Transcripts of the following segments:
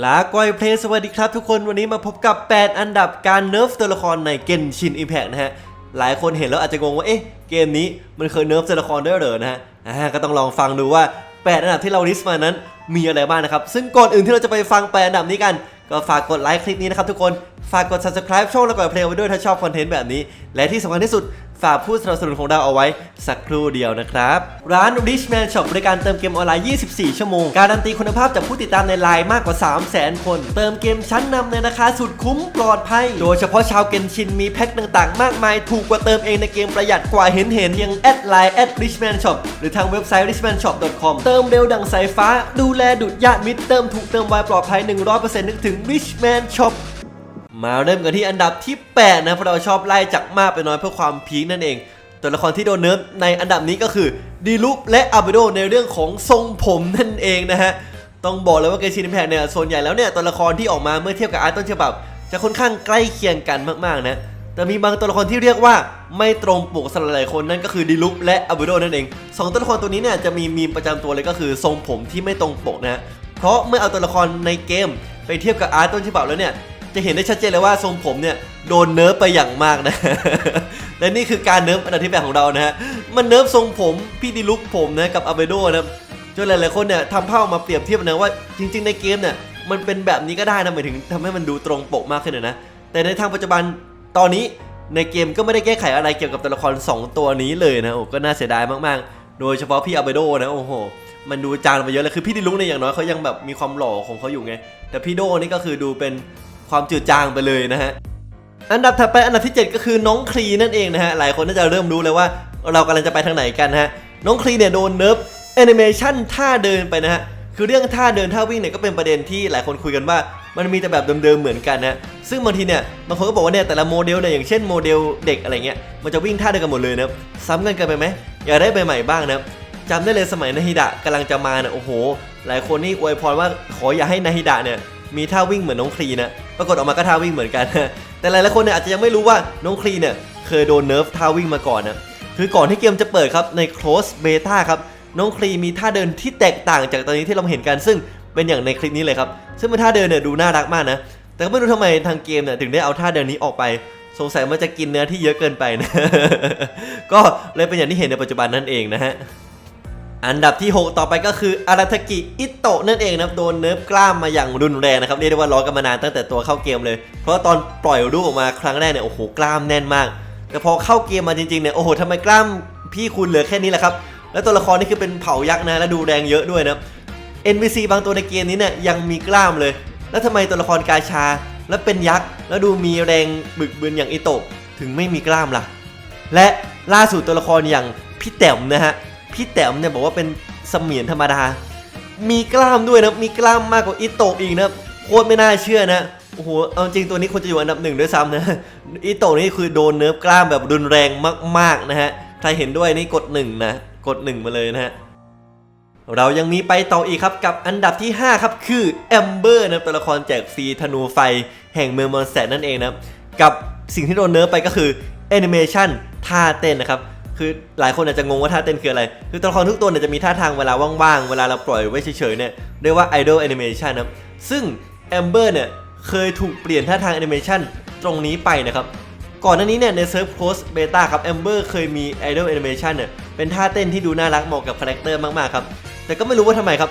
ลาก้อยเพลสวัสดีครับทุกคนวันนี้มาพบกับ 8 อันดับการเนิร์ฟตัวละครในเกนชินอิมแพกนะฮะ หลายคนเห็นแล้วอาจจะงงว่า เอ๊ะ เกมนี้มันเคยเนิร์ฟตัวละครด้วยเหรอนะฮะก็ต้องลองฟังดูว่า 8 อันดับที่เราลิสต์มานั้นมีอะไรบ้างนะครับ ซึ่งก่อนอื่นที่เราจะไปฟัง 8 อันดับนี้กัน ก็ฝากกดไลค์คลิปนี้นะครับทุกคน ฝากกด subscribe ช่องแล้วกดเพลย์ไว้ด้วยถ้าชอบคอนเทนต์แบบนี้ และที่สำคัญที่สุดฝากผู้สนับสนุนของเราเอาไว้สักครู่เดียวนะครับ ร้าน Richman Shop บริการเติมเกมออนไลน์ 24 ชั่วโมง การันตีคุณภาพจากผู้ติดตามในไลน์มากกว่า 300,000 คน เติมเกมชั้นนำในราคาสุดคุ้มปลอดภัย โดยเฉพาะชาวเกนชินมีแพ็คต่างๆ มากมายถูกกว่าเติมเองในเกมประหยัดกว่าเห็นเห็นยังแอดไลน์แอด Richman Shop หรือทางเว็บไซต์ richmanshop.com เติมเร็วดังสายฟ้า ดูแลดุดญาติมิตรเติมถูกเติมไวปลอดภัย 100%นึกถึง Richman Shop มาเริ่มกันที่อันดับที่ 8 นะเพราะเราชอบไล่จากมากไปน้อยเพื่อความพีคนั่นเองตัวละครที่โดนเนิร์ฟในอันดับนี้ก็คือดีลุกและอาบิโดในเรื่องของทรงผมนั่นเองนะฮะต้องบอกเลยว่าเกชินแพกเนี่ยส่วนใหญ่แล้วเนี่ยตัวละครที่ออกมาเมื่อเทียบกับอาร์ตต้นฉบับ จะค่อนข้างใกล้เคียงกันมากๆนะแต่มีบางตัวละครที่เรียกว่าไม่ตรงปกสำหรับหลายคนนั่นก็คือดีลุกและอาบิโดนั่นเองสองตัวละครตัวนี้เนี่ยจะมีมีมประจำตัวเลยก็คือทรงผมที่ไม่ตรงปกนะฮะเพราะเมื่อเอาตัวละครในเกม ไปเทียบกับอาร์ตต้นฉบับแล้วเนี่ย จะเห็นได้ชัดเจนเลยว่าทรงผมเนี่ยโดนเนิร์ฟไปอย่างมากนะ และนี่คือการเนิร์ฟอันดับที่แปดของเรานะฮะ มันเนิร์ฟทรงผมพี่ดิลุกผมนะกับอาเบโดนะจนหลายๆคนเนี่ยทำภาพออกมาเปรียบเทียบนะว่าจริง ๆ ในเกมเนี่ยมันเป็นแบบนี้ก็ได้นะหมายถึงทำให้มันดูตรงปกมากขึ้นนะ แต่ในทางปัจจุบันตอนนี้ในเกมก็ไม่ได้แก้ไขอะไรเกี่ยวกับตัวละคร 2 ตัวนี้เลยนะโอ้ก็น่าเสียดายมากๆ โดยเฉพาะพี่อาเบโดนะโอ้โหมันดูจางไปเยอะเลยคือพี่ดิลุกเนี่ยอย่างน้อยเขายังแบบมีความหล่อของเขาอยู่ไง แต่พี่โดนี่ก็คือดูเป็น ความจืดจางไปเลยนะฮะอันดับถัดไปอันดับที่ 7 ก็คือน้องคลีนั่นเองนะฮะหลายคนน่าจะเริ่มรู้เลยว่าเรากำลังจะไปทางไหนกันนะฮะน้องคลีเนี่ยโดนเนิร์ฟแอนิเมชันท่าเดินไปนะฮะคือเรื่องท่าเดินท่าวิ่งเนี่ยก็เป็นประเด็นที่หลายคนคุยกันว่ามันมีแต่แบบเดิมๆเหมือนกันนะซึ่งบางทีเนี่ยบางคนก็บอกว่าเนี่ยแต่ละโมเดลเนี่ยอย่างเช่นโมเดลเด็กอะไรเงี้ยมันจะวิ่งท่าเดียวกันหมดเลยนะซ้ำกันกินไปไหมอยากได้ใหม่ๆบ้างนะจำได้เลยสมัยนาฮิดะกำลังจะมาเนี่ยโอ้โห หลายคนนี่อวยพรว่าขออย่าให้นาฮิดะเนี่ย มีท่าวิ่งเหมือนน้องคลีนะ ปรากฏออกมาก็ท่าวิ่งเหมือนกันแต่หลายๆคนเนี่ยอาจจะยังไม่รู้ว่าน้องคลีเนี่ยเคยโดนเนิร์ฟท่าวิ่งมาก่อนนะ คือก่อนที่เกมจะเปิดครับใน close beta ครับน้องคลีมีท่าเดินที่แตกต่างจากตอนนี้ที่เราเห็นกัน ซึ่งเป็นอย่างในคลิปนี้เลยครับ ซึ่งเป็นท่าเดินเนี่ยดูน่ารักมากนะ แต่ก็ไม่รู้ทำไมทางเกมเนี่ยถึงได้เอาท่าเดินนี้ออกไป สงสัยมันจะกินเนื้อที่เยอะเกินไปนะ ก็เลยเป็นอย่างที่เห็นในปัจจุบันนั่นเองนะฮะ อันดับที่ 6 ต่อไปก็คืออาราทากิอิโตะนั่นเองนะครับโดนเนิร์ฟกล้ามมาอย่างรุนแรงนะครับเรียกได้ว่าร้อกันมานานตั้งแต่ตัวเข้าเกมเลย เพราะตอนปล่อยรูปออกมาครั้งแรกเนี่ยโอ้โหกล้ามแน่นมาก แต่พอเข้าเกมมาจริงๆเนี่ยโอ้โหทำไมกล้ามพี่คุณเหลือแค่นี้แหละครับแล้วตัวละครนี่คือเป็นเผายักษ์นะและดูแรงเยอะด้วยนะ NPC บางตัวในเกมนี้เนี่ยยังมีกล้ามเลย แล้วทำไมตัวละครกาชา แล้วเป็นยักษ์แล้วดูมีแรงบึกบึนอย่างอิโตะถึงไม่มีกล้ามล่ะ และล่าสุดตัวละครอย่างพี่แต้มนะฮะ พี่แต้มเนี่ยบอกว่าเป็นเสมียนธรรมดา มีกล้ามด้วยนะ มีกล้ามมากกว่าอิโตะอีกนะโคตรไม่น่าเชื่อนะ โอ้โห เอาจริงตัวนี้ควรจะอยู่อันดับหนึ่งด้วยซ้ำนะ อิโตะนี่คือโดนเนิร์ฟกล้ามแบบรุนแรงมากๆนะฮะ ใครเห็นด้วยนี่กดหนึ่งนะ กดหนึ่งมาเลยนะฮะ เรายังมีไปต่ออีกครับกับอันดับที่ 5 ครับคือแอมเบอร์นะตัวละครแจกฟรีธนูไฟ แห่งเมืองมอนแสตนั่นเองนะ กับสิ่งที่โดนเนิร์ฟไปก็คือแอนิเมชันท่าเต้นนะครับ คือหลายคนอาจจะงงว่าท่าเต้นคืออะไร คือตัวละครทุกตัวเนี่ยจะมีท่าทางเวลาว่างๆ เวลาเราปล่อยไว้เฉยๆเนี่ยเรียกว่า idle animation นะครับ ซึ่งแอมเบอร์เนี่ยเคยถูกเปลี่ยนท่าทางแอนิเมชันตรงนี้ไปนะครับ ก่อนหน้านี้เนี่ยในเซิร์ฟโพสเบต้าครับแอมเบอร์เคยมี Idol Animation เนี่ยเป็นท่าเต้นที่ดูน่ารักเหมาะกับคาแรคเตอร์มากๆครับ แต่ก็ไม่รู้ว่าทำไมครับ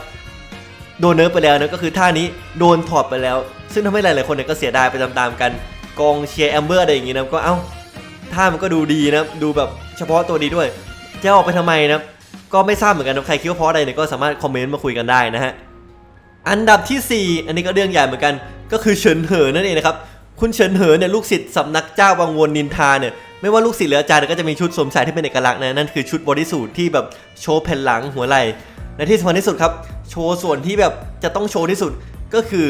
โดนเนิร์ฟไปแล้วนะก็คือท่านี้โดนถอดไปแล้ว ซึ่งทำให้หลายๆคนเนี่ยก็เสียดายไปตามๆกันกองเชียร์แอมเบอร์อะไรอย่างงี้นะก็เอ้าท่ามันก็ดูดีนะดูแบบ ฉพาะตัวดีด้วย จะออกไปทำไมนะก็ไม่ทราบเหมือนกันนะใครคิดว่าเพราะอะไรเนี่ยก็สามารถคอมเมนต์มาคุยกันได้นะฮะอันดับทีสี่ 4 อันนี้ก็เรื่องใหญ่เหมือนกันก็คือเฉินเหอนั่นเองนะครับคุณเฉินเหอเนี่ยลูกศิษย์สำนักเจ้าวังวนนินทาเนี่ยไม่ว่าลูกศิษย์หรืออาจารย์เนี่ยก็จะมีชุดสวมใส่ที่เป็นเอกลักษณ์นะนั่นคือชุดบอดี้สูทที่แบบโชว์แผ่นหลังหัวไหล่และที่สำคัญที่สุดครับโชว์ส่วนที่แบบจะต้องโชว์ที่สุดก็คือ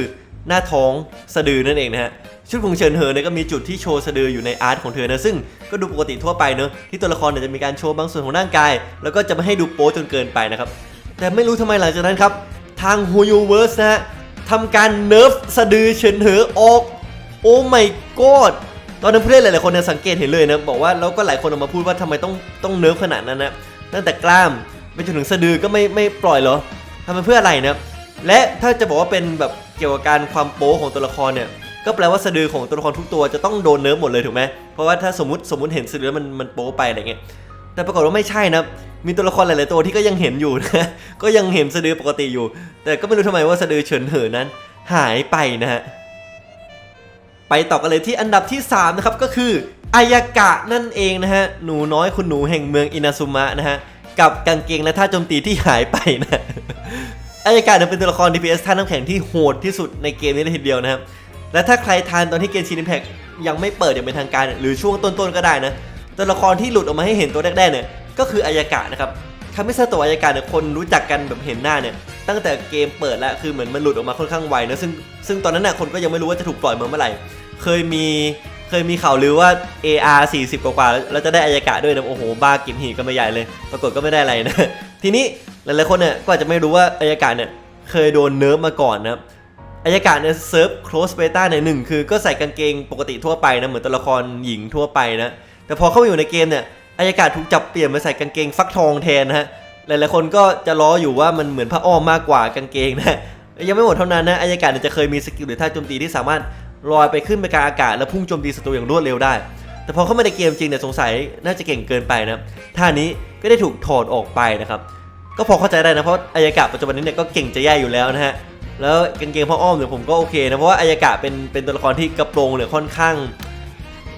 หน้าท้องสะดือนั่นเองนะฮะ ชุดของเฉินเหอเนี่ยก็มีจุดที่โชว์สะดืออยู่ในอาร์ตของเธอนะซึ่งก็ดูปกติทั่วไปเนอะที่ตัวละครเนี่ยจะมีการโชว์บางส่วนของร่างกาย แล้วก็จะไม่ให้ดูโป๊จนเกินไปนะครับแต่ไม่รู้ทำไมหลังจากนั้นครับทาง h u y u v e r s e นะฮะทำการเนิร์ฟสะดือเฉินเหอออกโอ้ my god ตอนนั้นผู้เล่นหลายๆคนเนี่ยสังเกตเห็นเลยนะบอกว่าแล้วก็หลายคนออกมาพูดว่าทำไมต้องต้องเนิร์ฟขนาดนั้นนะตั้งแต่กล้ามไปจนถึงสะดือก็ไม่ไม่ปล่อยเหรอทำไปเพื่ออะไรนะและถ้าจะบอกว่าเป็นแบบเกี่ยวกับการความโป๊ของตัวละครเนี่ย ก็แปลว่าสะดือของตัวละครทุกตัวจะต้องโดนเนิร์ฟหมดเลยถูกไหมเพราะว่าถ้าสมมติสมมติเห็นสะดือมันมันโป๊ไปอะไรเงี้ยแต่ปรากฏว่าไม่ใช่นะมีตัวละครหลาย ๆ ตัวที่ก็ยังเห็นอยู่นะก็ยังเห็นสะดือปกติอยู่ แต่ก็ไม่รู้ทำไมว่าสะดือเฉินเหอนั้น หายไปนะฮะไปต่อกันเลยที่อันดับที่3นะครับก็คืออายากะนั่นเองนะฮะหนูน้อยคุณหนูแห่งเมืองอินาซุมะนะฮะกับกางเกงและท่าโจมตีที่หายไปนะอายากะเนี่ยเป็นตัวละคร DPS ท่าน้ำแข็งที่โหดที่สุดในเกมนี้เลยทีเดียวนะครับ และถ้าใครทานตอนที่เกมชิน i ิ p พ c ยังไม่เปิดอย่างเป็นทางการ หรือช่วงต้นๆก็ได้นะตัวละครที่หลุดออกมาให้เห็นตัวแรกๆเนี่ยก็คืออายากะนะครับคามิซาโตะอายากะเนี่ยคนรู้จักกันแบบเห็นหน้าเนี่ยตั้งแต่เกมเปิดแล้วคือเหมือนมันหลุดออกมาค่อนข้างไวนะซึ่งซึ่งตอนนั้นน่ะคนก็ยังไม่รู้ว่าจะถูกปล่อยมาเมื่อไหร่เคยมีเคยมีข่าวลือว่า AR 40 กว่าๆแล้วจะได้อายากะด้วยนะโอ้โหบ้ากินหีกันไปใหญ่เลย ปรากฏก็ไม่ได้อะไรนะทีนี้หลายๆคนเนี่ยก็อาจจะไม่รู้ว่าอายากะเนี่ยเคยโดนเนิร์ฟมาก่อนนะครับ อายกาศเนี่ยเซิร์ฟ close beta ในหนึ่งคือก็ใส่กางเกงปกติทั่วไปนะเหมือนตัวละครหญิงทั่วไปนะ แต่พอเข้ามาอยู่ในเกมเนี่ยอายกาศถูกจับเปลี่ยนมาใส่กางเกงฟักทองแทนนะฮะหลายๆคนก็จะล้ออยู่ว่ามันเหมือนผ้าอ้อมมากกว่ากางเกงนะยังไม่หมดเท่านั้นนะอายกาศเนี่ยจะเคยมีสกิลหรือท่าโจมตีที่สามารถลอยไปขึ้นไปกลางอากาศแล้วพุ่งโจมตีศัตรูอย่างรวดเร็วได้ แต่พอเข้ามาในเกมจริงเนี่ยสงสัยน่าจะเก่งเกินไปนะท่านี้ก็ได้ถูกถอดออกไปนะครับก็พอเข้าใจได้นะเพราะอายากาศปัจจุบันนี้เนี่ยก็เก่งจะแย่อยู่แล้วนะฮะ แล้วกางเกงพ่ออ้อมเนี่ยผมก็โอเคนะเพราะว่าอายากะเป็นเป็นตัวละครที่กระโปรงเนี่ยค่อนข้าง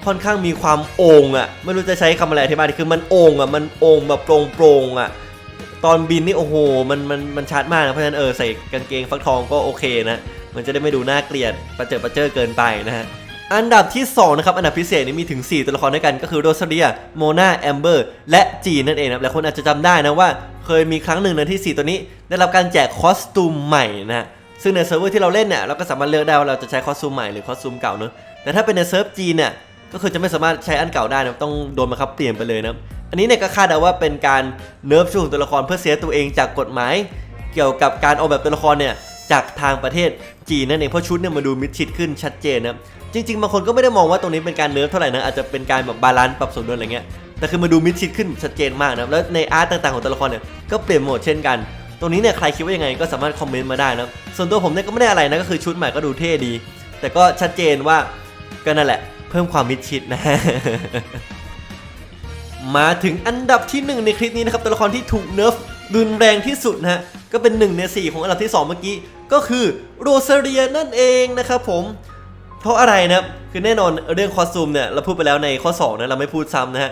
ค่อนข้างมีความโองอะ่ะไม่รู้จะใช้คำอะไรอธิบายดีคือมันโองอะ่ะมันโองแบบโปร่งโปร่งๆอะตอนบินนี่โอ้โหมันมันมันชัดมากนะเพราะฉะนั้นเออใส่กางเกงฟักทองก็โอเคนะมันจะได้ไม่ดูน่าเกลียดประเจิดประเจิดเกินไปนะฮะอันดับที่สองนะครับอันดับพิเศษนี่มีถึง 4 ตัวละครด้วยกันก็คือโรซาเลียโมนาแอมเบอร์และจีนนั่นเองนะหลายคนอาจจะจำได้นะว่า เคยมีครั้งหนึ่งนะที่ 4 ตัวนี้ ได้รับการแจกคอสตูมใหม่นะฮะ ซึ่งในเซิร์ฟเวอร์ที่เราเล่นเนี่ยเราก็สามารถเลือกได้ว่าเราจะใช้คอสตูมใหม่หรือคอสตูมเก่าเนอะแต่ถ้าเป็นในเซิร์ฟจีนเนี่ยก็คือจะไม่สามารถใช้อันเก่าได้นะต้องโดนบังคับเปลี่ยนไปเลยนะอันนี้เนี่ยก็คาดเดาว่าเป็นการเนิร์ฟช่วงตัวละครเพื่อเซฟตัวเองจากกฎหมาย เกี่ยวกับการออกแบบตัวละครเนี่ยจากทางประเทศจีนนั่นเองเพราะชุดเนี่ยมาดูมิดชิดขึ้นชัดเจนนะจริงๆบางคนก็ไม่ได้มองว่าตรงนี้เป็นการเนิร์ฟเท่าไหร่นะอาจจะเป็นการแบบบาลานซ์ปรับสมดุลอะไรเงี้ยแต่คือมาดูมิดชิดขึ้นชัดเจนมากนะแล้วในอาร์ตต่างๆของตัวละครเนี่ยก็เปลี่ยนโหมดเช่นกัน ตรงนี้เนี่ยใครคิดว่ายังไงก็สามารถคอมเมนต์มาได้นะส่วนตัวผมเนี่ยก็ไม่ได้อะไรนะก็คือชุดใหม่ก็ดูเท่ดี แต่ก็ชัดเจนว่าก็นั่นแหละ เพิ่มความมิดชิดนะมาถึงอันดับที่ 1 ในคลิปนี้นะครับตัวละครที่ถูกเนิร์ฟรุนแรงที่สุดนะฮะก็เป็น1ใน4 ของอันดับที่ 2 เมื่อกี้ก็คือโรเซเรียนั่นเองนะครับผมเพราะอะไรนะคือแน่นอนเรื่องคอสตูมเนี่ยเราพูดไปแล้วในข้อ2นะเราไม่พูดซ้ำนะฮะ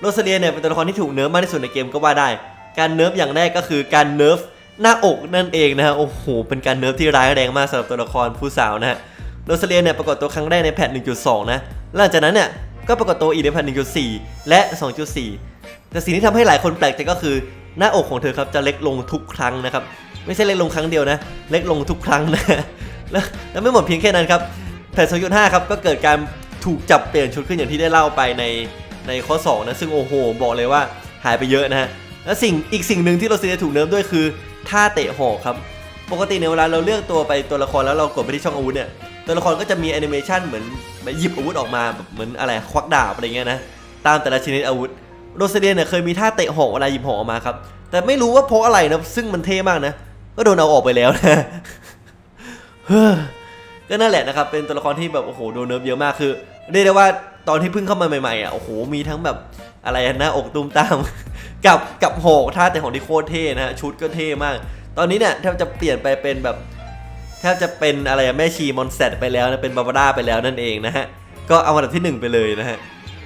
โรเซเลียเนี่ยเป็นตัวละครที่ถูกเนิร์ฟมากที่สุดในเกมก็ว่าได้ การเนิร์ฟอย่างแรกก็คือการเนิร์ฟหน้าอกนั่นเองนะฮะโอ้โหเป็นการเนิร์ฟที่ร้ายแรงมากสำหรับตัวละครผู้สาวนะฮะโรซเลียเนี่ยปรากฏตัวครั้งแรกในแพท1.2 นะหลังจากนั้นเนี่ยก็ปรากฏตัวอีกในแพท1.4 และ 2.4 แต่สิ่งที่ทำให้หลายคนแปลกใจก็คือหน้าอกของเธอครับจะเล็กลงทุกครั้งนะครับไม่ใช่เล็กลงครั้งเดียวนะ เล็กลงทุกครั้งนะแล้วแล้วไม่หมดเพียงแค่นั้นครับแพท2.5 ครับก็เกิดการถูกจับเปลี่ยนชุดขึ้นอย่างที่ได้เล่าไปในในข้อ2นะซึ่งโอ้โหบอกเลยว่าหายไปเยอะนะฮะ แล้วสิ่งอีกสิ่งหนึ่งที่เราเซียถูกเนิร์ฟด้วยคือท่าเตะหอกครับ ปกติในเวลาเราเลือกตัวไปตัวละครแล้วเรากดไปที่ช่องอาวุธเนี่ยตัวละครก็จะมีแอนิเมชันเหมือนหยิบอาวุธออกมาแบบเหมือนอะไรควักดาบอะไรเงี้ยนะตามแต่ละชนิดอาวุธโรซเลียเนี่ยเคยมีท่าเตะหอกเวลาหยิบหอกออกมาครับ แต่ไม่รู้ว่าเพราะอะไรนะซึ่งมันเท่มากนะก็โดนเอาออกไปแล้วนะก็นั่นแหละนะครับเป็นตัวละครที่แบบโอ้โหโดนเนิร์ฟเยอะมากคือ เรียกได้ว่าตอนที่เพิ่งเข้ามาใหม่ๆอะโอ้โหมีทั้งแบบอะไรอะอกตุ้มตาม กับกับหอกท่าแต่ของที่โคตรเท่นะฮะชุดก็เท่มาก ตอนนี้เนี่ยแทบจะเปลี่ยนไปเป็นแบบแทบจะเป็นอะไรแม่ชีมอนเตตไปแล้วนะเป็นบาบาร่าไปแล้วนั่นเองนะฮะก็เอาอันดับที่หนึ่งไปเลยนะฮะ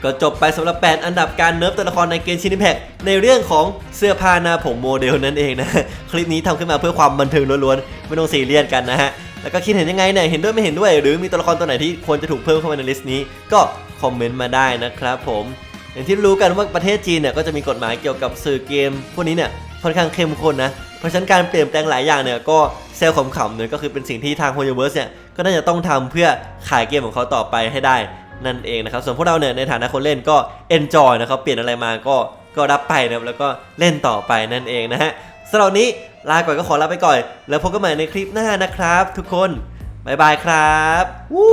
ก็จบไปสำหรับ 8 อันดับการเนิร์ฟตัวละครในเกมชินิแพกในเรื่องของเสื้อผ้าหน้าผมโมเดลนั่นเองนะ คลิปนี้ทำขึ้นมาเพื่อความบันเทิงล้วนๆ ไม่ต้องซีเรียสกันนะฮะ แล้วก็คิดเห็นยังไงเนี่ยเห็นด้วยไม่เห็นด้วย หรือมีตัวละครตัวไหนที่ควรจะถูกเพิ่มเข้ามาในลิสต์นี้ ก็คอมเมนต์มาได้นะครับผมอย่างที่รู้กันว่าประเทศจีนเนี่ยก็จะมีกฎหมายเกี่ยวกับสื่อเกม พวกนี้เนี่ยค่อนข้างเข้มข้นนะเพราะฉะนั้นการเปลี่ยนแปลงหลายอย่างเนี่ยก็เซลล์ขำๆเนี่ยก็คือเป็นสิ่งที่ทาง h o y o v e r s e เนี่ยก็น่าจะต้องทำเพื่อขายเกมของเขาต่อไปให้ได้นั่นเองนะครับส่วนพวกเราเนี่ยในฐานะคนเล่นก็ enjoy นะครับเปลี่ยนอะไรมาก็ก็รับไปนะครับแล้วก็เล่นต่อไปนั่นเองนะฮะ สำหรับวันนี้ลาก่อนก็ขอลาไปก่อน แล้วพบกันใหม่ในคลิปหน้านะครับ ทุกคน บ๊ายบายครับ วู้